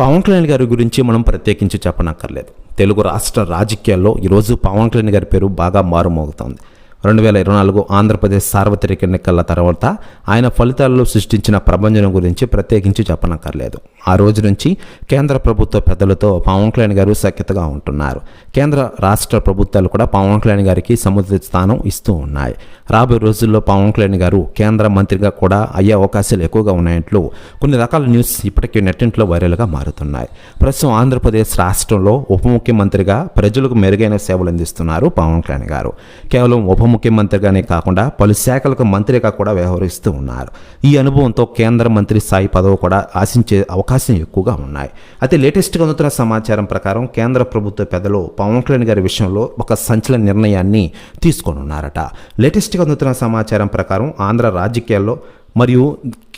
పవన్ కళ్యాణ్ గారి గురించి మనం ప్రత్యేకించి చెప్పనక్కర్లేదు. తెలుగు రాష్ట్ర రాజకీయాల్లో ఈరోజు పవన్ కళ్యాణ్ గారి పేరు బాగా మారుమోగుతోంది. రెండు వేల ఇరవై నాలుగు ఆంధ్రప్రదేశ్ సార్వత్రిక ఎన్నికల తర్వాత ఆయన ఫలితాల్లో సృష్టించిన ప్రభంజనం గురించి ప్రత్యేకించి చెప్పనక్కర్లేదు. ఆ రోజు నుంచి కేంద్ర ప్రభుత్వ పెద్దలతో పవన్ కళ్యాణ్ గారు సఖ్యతగా ఉంటున్నారు. కేంద్ర రాష్ట్ర ప్రభుత్వాలు కూడా పవన్ కళ్యాణ్ గారికి సముద్ర స్థానం ఇస్తూ ఉన్నాయి. రాబోయే రోజుల్లో పవన్ కళ్యాణ్ గారు కేంద్ర మంత్రిగా కూడా అయ్యే అవకాశాలు ఎక్కువగా ఉన్నట్లు కొన్ని రకాల న్యూస్ ఇప్పటికీ నెట్టింట్లో వైరల్గా మారుతున్నాయి. ప్రస్తుతం ఆంధ్రప్రదేశ్ రాష్ట్రంలో ఉప ముఖ్యమంత్రిగా ప్రజలకు మెరుగైన సేవలు అందిస్తున్నారు పవన్ కళ్యాణ్ గారు. కేవలం ఉప ముఖ్యమంత్రిగానే కాకుండా పలు శాఖలకు మంత్రిగా కూడా వ్యవహరిస్తూ ఉన్నారు. ఈ అనుభవంతో కేంద్ర మంత్రి స్థాయి పదవి కూడా ఆశించే అవకాశం ఎక్కువగా ఉన్నాయి. అయితే లేటెస్ట్గా అందుతున్న సమాచారం ప్రకారం కేంద్ర ప్రభుత్వ పెద్దలు పవన్ కళ్యాణ్ గారి విషయంలో ఒక సంచలన నిర్ణయాన్ని తీసుకొని ఉన్నారట లేటెస్ట్గా అందుతున్న సమాచారం ప్రకారం ఆంధ్ర రాజకీయాల్లో మరియు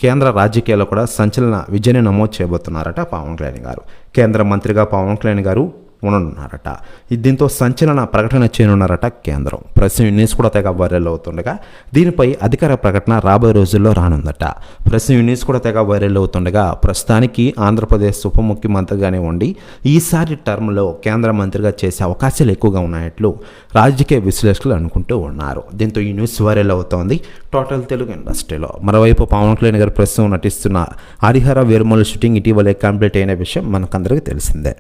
కేంద్ర రాజకీయాల్లో కూడా సంచలన విజయాన్ని నమోదు చేయబోతున్నారట పవన్ కళ్యాణ్ గారు. కేంద్ర మంత్రిగా పవన్ కళ్యాణ్ గారు ఉండనున్నారట. దీంతో సంచలన ప్రకటన చేయనున్నారట కేంద్రం. ప్రస్తుతం న్యూస్ కూడా తెగ వైరల్ అవుతుండగా దీనిపై అధికార ప్రకటన రాబోయే రోజుల్లో రానుందట. ప్రస్తుతం న్యూస్ కూడా తెగ వైరల్ అవుతుండగా ప్రస్తుతానికి ఆంధ్రప్రదేశ్ ఉప ముఖ్యమంత్రిగానే ఉండి ఈసారి టర్మ్లో కేంద్ర మంత్రిగా చేసే అవకాశాలు ఎక్కువగా ఉన్నట్లు రాజకీయ విశ్లేషకులు అనుకుంటూ ఉన్నారు. దీంతో ఈ న్యూస్ వైరల్ అవుతోంది టోటల్ తెలుగు ఇండస్ట్రీలో. మరోవైపు పవన్ కళ్యాణ్ గారు ప్రస్తుతం నటిస్తున్న హరిహర వేరుమల షూటింగ్ ఇటీవలే కంప్లీట్ అయిన విషయం మనకందరికీ తెలిసిందే.